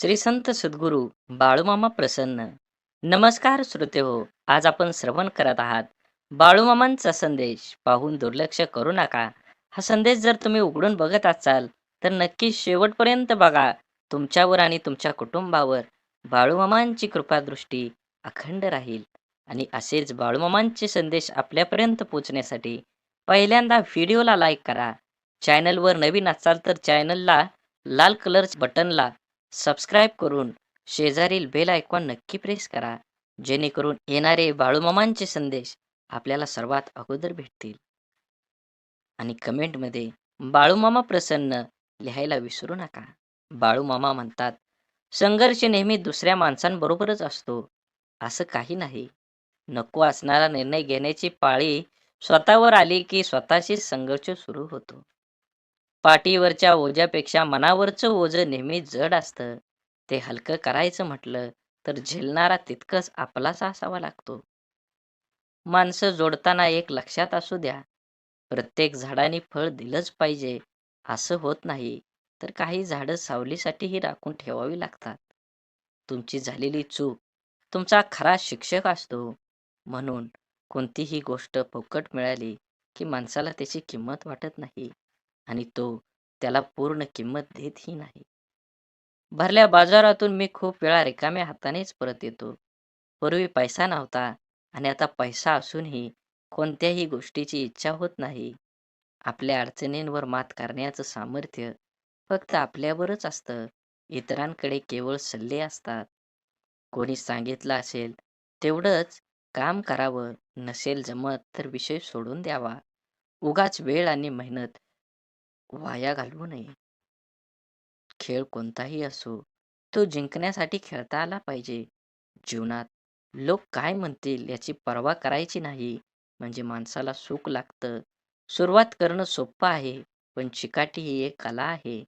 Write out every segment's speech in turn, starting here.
श्री संत सद्गुरू बाळूमामा प्रसन्न. नमस्कार श्रोते हो आज आपण श्रवण करत आहात. बाळूमामांचा संदेश पाहून दुर्लक्ष करू नका. हा संदेश जर तुम्ही उघडून बघत असाल तर नक्की शेवटपर्यंत बघा. तुमच्यावर आणि तुमच्या कुटुंबावर बाळूमामांची कृपादृष्टी अखंड राहील. आणि असेच बाळूमामांचे संदेश आपल्यापर्यंत पोचण्यासाठी पहिल्यांदा व्हिडिओला लाईक करा. चॅनलवर नवीन असाल तर चॅनलला लाल कलर बटनला सबस्क्राईब करून शेजारील बेल आयकॉन नक्की प्रेस करा. जेणेकरून येणारे बाळूमामांचे संदेश आपल्याला सर्वात अगोदर भेटतील. आणि कमेंटमध्ये बाळूमामा प्रसन्न लिहायला विसरू नका. बाळूमामा म्हणतात संघर्ष नेहमी दुसऱ्या माणसांबरोबरच असतो. असं काही नाही. नको असणारा निर्णय घेण्याची पाळी स्वतःवर आली की स्वतःशी संघर्ष सुरू होतो. पाठीवरच्या ओझ्यापेक्षा मनावरचं ओझं नेहमी जड असतं. ते हलकं करायचं म्हटलं तर झेलणारा तितकंच आपलाच असावा लागतो. माणसं जोडताना एक लक्षात असू द्या. प्रत्येक झाडाने फळ दिलंच पाहिजे. असं होत नाही तर काही झाडं सावलीसाठीही राखून ठेवावी लागतात. तुमची झालेली चूक तुमचा खरा शिक्षक असतो. म्हणून कोणतीही गोष्ट फुकट मिळाली की माणसाला त्याची किंमत वाटत नाही. आणि तो त्याला पूर्ण किंमत देतही नाही. भरल्या बाजारातून मी खूप वेळा रिकाम्या हातानेच परत येतो. पूर्वी पैसा नव्हता आणि आता पैसा असूनही कोणत्याही गोष्टीची इच्छा होत नाही. आपल्या अडचणींवर मात करण्याचं सामर्थ्य फक्त आपल्यावरच असतं. इतरांकडे केवळ सल्ले असतात. कोणी सांगितलं असेल तेवढंच काम करावं नसेल जमत तर विषय सोडून द्यावा. उगाच वेळ आणि मेहनत वाया घालवू नये. खेळ कोणताही असो तो जिंकण्यासाठी खेळता आला पाहिजे. जीवनात लोक काय म्हणतील याची पर्वा करायची नाही म्हणजे माणसाला सुख लागतं. सुरुवात करणं सोपं आहे पण चिकाटी ही एक कला आहे.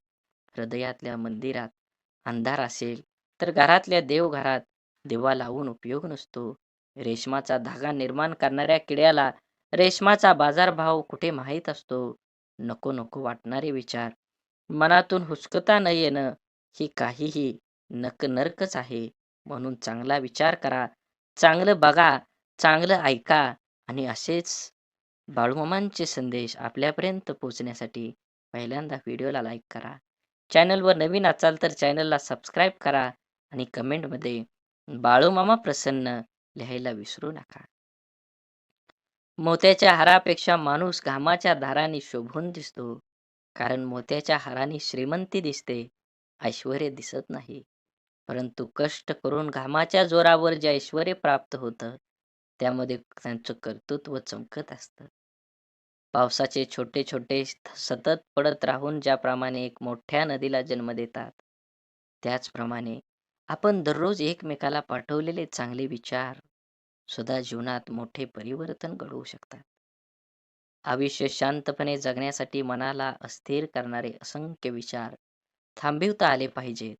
हृदयातल्या मंदिरात अंधार असेल तर घरातल्या देवघरात दिवा लावून उपयोग नसतो. रेशमाचा धागा निर्माण करणाऱ्या किड्याला रेशमाचा बाजारभाव कुठे माहीत असतो? नको नको वाटणारे विचार. मनातून हुसकता न येणं ही काहीही नकनर्कच आहे. म्हणून चांगला विचार करा. चांगलं बघा चांगलं ऐका आणि असेच बाळूमामांचे संदेश आपल्यापर्यंत पोहोचण्यासाठी पहिल्यांदा व्हिडिओला लाईक करा. चॅनलवर नवीन असाल तर चॅनलला सबस्क्राईब करा आणि कमेंटमध्ये बाळूमामा प्रसन्न लिहायला विसरू नका. मोत्याच्या हारापेक्षा माणूस घामाच्या धाराने शोभून दिसतो. कारण मोत्याच्या हाराने श्रीमंती दिसते ऐश्वर दिसत नाही. परंतु कष्ट करून घामाच्या जोरावर जे ऐश्वर प्राप्त होतं त्यामध्ये त्यांचं कर्तृत्व चमकत असतं. पावसाचे छोटे छोटे सतत पडत राहून ज्याप्रमाणे एक मोठ्या नदीला जन्म देतात त्याचप्रमाणे आपण दररोज एकमेकाला पाठवलेले चांगले विचार सुद्धा जीवनात मोठे परिवर्तन घडवू शकतात. आयुष्य शांतपणे जगण्यासाठी मनाला अस्थिर करणारे असंख्य विचार थांबविता आले पाहिजेत.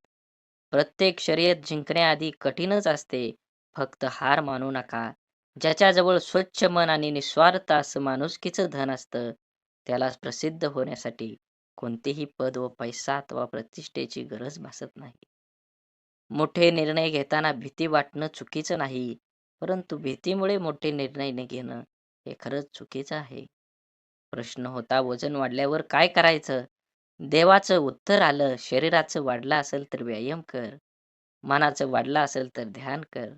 प्रत्येक शर्यत जिंकण्याआधी कठीणच असते. फक्त हार मानू नका. ज्याच्याजवळ स्वच्छ मन आणि निस्वार्थ असं माणुसकीचं धन असतं त्याला प्रसिद्ध होण्यासाठी कोणतेही पद व पैसा अथवा प्रतिष्ठेची गरज भासत नाही. मोठे निर्णय घेताना भीती वाटणं चुकीचं नाही. परंतु भीतीमुळे मोठे निर्णय न घेणं हे खरंच चुकीचं आहे. प्रश्न होता वजन वाढल्यावर काय करायचं? देवाचं उत्तर आलं शरीराचं वाढलं असेल तर व्यायाम कर मनाचं वाढलं असेल तर ध्यान कर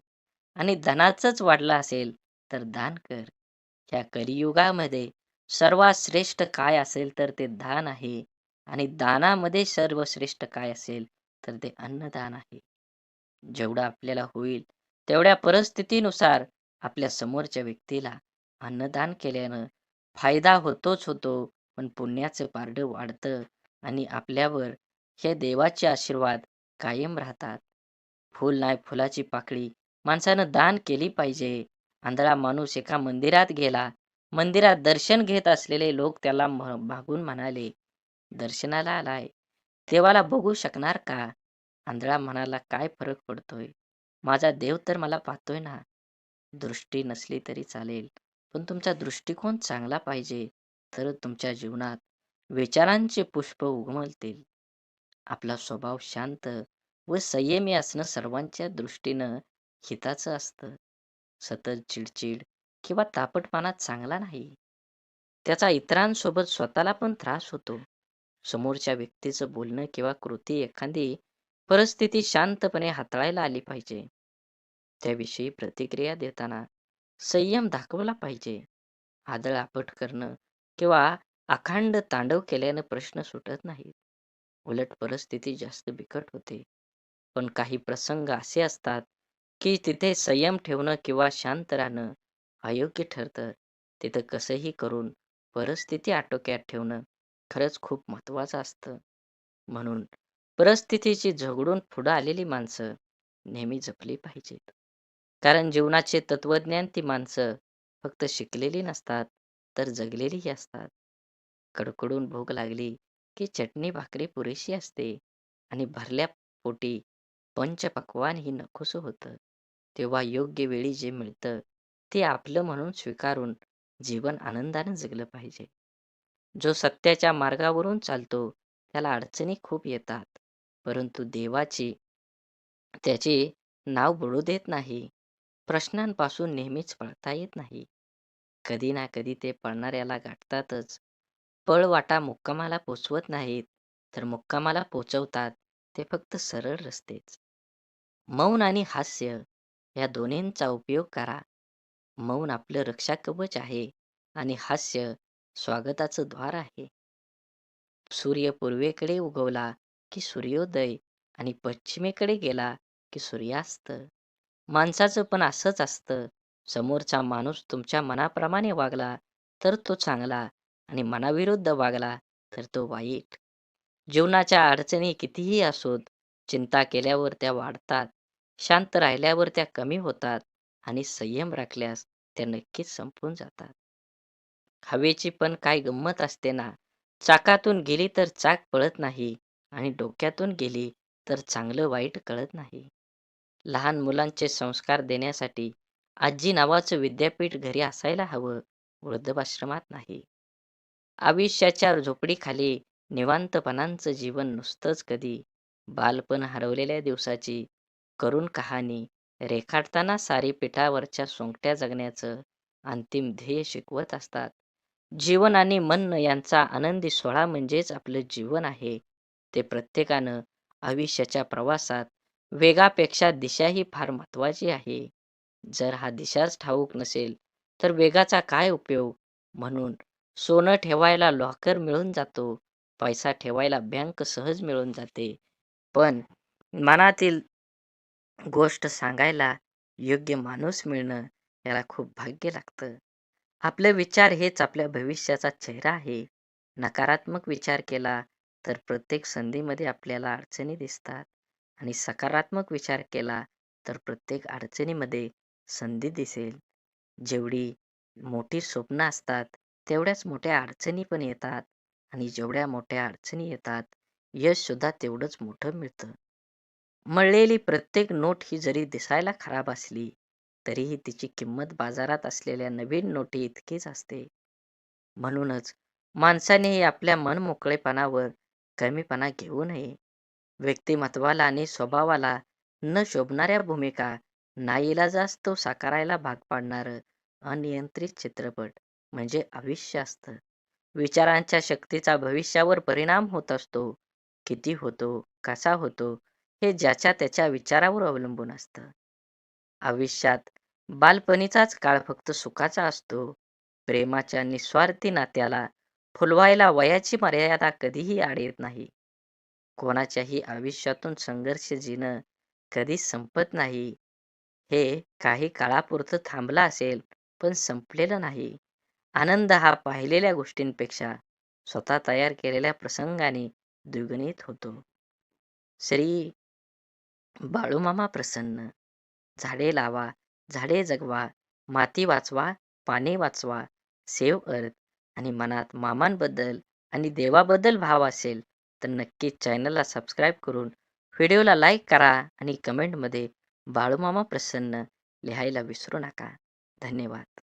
आणि धनाचंच वाढलं असेल तर दान कर. ह्या कलियुगामध्ये सर्वात श्रेष्ठ काय असेल तर ते दान आहे आणि दानामध्ये सर्वश्रेष्ठ काय असेल तर ते अन्नदान आहे. जेवढं आपल्याला होईल तेवढ्या परिस्थितीनुसार आपल्या समोरच्या व्यक्तीला अन्नदान केल्यानं फायदा होतोच होतो. पण पुण्याचं पारडं वाढतं आणि आपल्यावर हे देवाचे आशीर्वाद कायम राहतात. फुल नाही फुलाची पाकळी माणसानं दान केली पाहिजे. आंधळा माणूस एका मंदिरात गेला. मंदिरात दर्शन घेत असलेले लोक त्याला मागून म्हणाले दर्शनाला आलाय. देवाला बघू शकणार का? आंधळा म्हणाला काय फरक पडतोय? माझा देव तर मला पाहतोय ना. दृष्टी नसली तरी चालेल. पण तुमचा दृष्टिकोन चांगला पाहिजे तर तुमच्या जीवनात विचारांचे पुष्प उगमलतील. आपला स्वभाव शांत व संयमी असणं सर्वांच्या दृष्टीनं हिताचं असतं. सतत चिडचिड किंवा तापटपणा चांगला नाही. त्याचा इतरांसोबत स्वतःला पण त्रास होतो. समोरच्या व्यक्तीचं बोलणं किंवा कृती एखादी परिस्थिती शांतपणे हाताळायला आली पाहिजे. त्याविषयी प्रतिक्रिया देताना संयम दाखवला पाहिजे. आदळापट करणं किंवा अखंड तांडव केल्यानं प्रश्न सुटत नाहीत. उलट परिस्थिती जास्त बिकट होते. पण काही प्रसंग असे असतात की तिथे संयम ठेवणं किंवा शांत राहणं अयोग्य ठरतं. तिथं कसंही करून परिस्थिती आटोक्यात ठेवणं खरंच खूप महत्वाचं असतं. म्हणून परिस्थितीची झगडून पुढं आलेली माणसं नेहमी जपली पाहिजेत. कारण जीवनाचे तत्वज्ञान ती माणसं फक्त शिकलेली नसतात तर जगलेलीही असतात. कडकडून भूक लागली की चटणी भाकरी पुरेशी असते आणि भरल्या पोटी पंचपक्वान ही नकोसं होतं. तेव्हा योग्य वेळी जे मिळतं ते आपलं म्हणून स्वीकारून जीवन आनंदाने जगलं पाहिजे. जो सत्याच्या मार्गावरून चालतो त्याला अडचणी खूप येतात परंतु देवाची त्याचे नाव बुडू देत नाही. प्रश्नांपासून नेहमीच पळता येत नाही. कधी ना कधी ते पळणाऱ्याला गाठतातच. पळवाटा मुक्कामाला पोचवत नाहीत. तर मुक्कामाला पोचवतात ते फक्त सरळ रस्तेच. मौन आणि हास्य या दोन्हींचा उपयोग करा. मौन आपलं रक्षा कवच आहे आणि हास्य स्वागताचं द्वार आहे. सूर्य पूर्वेकडे उगवला की सूर्योदय आणि पश्चिमेकडे गेला की सूर्यास्त. माणसाचं पण असंच असतं. समोरचा माणूस तुमच्या मनाप्रमाणे वागला तर तो चांगला आणि मनाविरुद्ध वागला तर तो वाईट. जीवनाच्या अडचणी कितीही असोत चिंता केल्यावर त्या वाढतात शांत राहिल्यावर त्या कमी होतात आणि संयम राखल्यास त्या नक्कीच संपून जातात. हवेची पण काय गंमत असते ना. चाकातून गेली तर चाक पळत नाही आणि डोक्यातून गेली तर चांगलं वाईट कळत नाही. लहान मुलांचे संस्कार देण्यासाठी आजी नावाचं विद्यापीठ घरी असायला हवं वृद्धाश्रमात नाही. आयुष्याच्या झोपडीखाली निवांतपणांचं जीवन नुसतंच कधी. बालपण हरवलेल्या दिवसाची करुण कहाणी रेखाटताना सारी पिठावरच्या सोंगट्या जगण्याचं अंतिम ध्येय शिकवत असतात. जीवन आणि मन यांचा आनंदी सोहळा म्हणजेच आपलं जीवन आहे. ते प्रत्येकानं आयुष्याच्या प्रवासात वेगापेक्षा दिशा ही फार महत्वाची आहे. जर हा दिशाच ठाऊक नसेल तर वेगाचा काय उपयोग? म्हणून सोनं ठेवायला लॉकर मिळून जातो पैसा ठेवायला बँक सहज मिळून जाते. पण मनातील गोष्ट सांगायला योग्य माणूस मिळणं याला खूप भाग्य लागतं. आपले विचार हेच आपल्या भविष्याचा चेहरा आहे. नकारात्मक विचार केला तर प्रत्येक संधीमध्ये आपल्याला अडचणी दिसतात. आणि सकारात्मक विचार केला तर प्रत्येक अडचणीमध्ये संधी दिसेल. जेवढी मोठी स्वप्न असतात तेवढ्याच मोठ्या अडचणी पण येतात आणि जेवढ्या मोठ्या अडचणी येतात यश सुद्धा तेवढंच मोठं मिळतं. मळलेली प्रत्येक नोट ही जरी दिसायला खराब असली तरीही तिची किंमत बाजारात असलेल्या नवीन नोटी इतकीच असते. म्हणूनच माणसानेही आपल्या मनमोकळेपणावर कमीपणा घेऊ नये. व्यक्तिमत्वाला आणि स्वभावाला न शोभणाऱ्या भूमिका नाईलाजास तो साकारायला भाग पाडणारं अनियंत्रित चित्रपट म्हणजे आयुष्य असतं. विचारांच्या शक्तीचा भविष्यावर परिणाम होत असतो. किती होतो कसा होतो हे ज्याच्या त्याच्या विचारावर अवलंबून असतं. आयुष्यात बालपणीचाच काळ फक्त सुखाचा असतो. प्रेमाच्या निस्वार्थी नात्याला फुलवायला वयाची मर्यादा कधीही आड येत नाही. कोणाच्याही आयुष्यातून संघर्ष जिणं कधीच संपत नाही. हे काही काळापुरतं थांबलं असेल पण संपलेलं नाही. आनंद हा पाहिलेल्या गोष्टींपेक्षा स्वतः तयार केलेल्या प्रसंगाने द्विगुणित होतो. श्री. बाळूमामा प्रसन्न. झाडे लावा झाडे जगवा माती वाचवा पाणी वाचवा सेव अर्थ आणि मनात मामांबद्दल आणि देवाबद्दल भाव असेल तर नक्कीच चॅनलला सबस्क्राईब करून व्हिडिओला लाईक करा आणि कमेंटमध्ये बाळूमामा प्रसन्न लिहायला विसरू नका. धन्यवाद.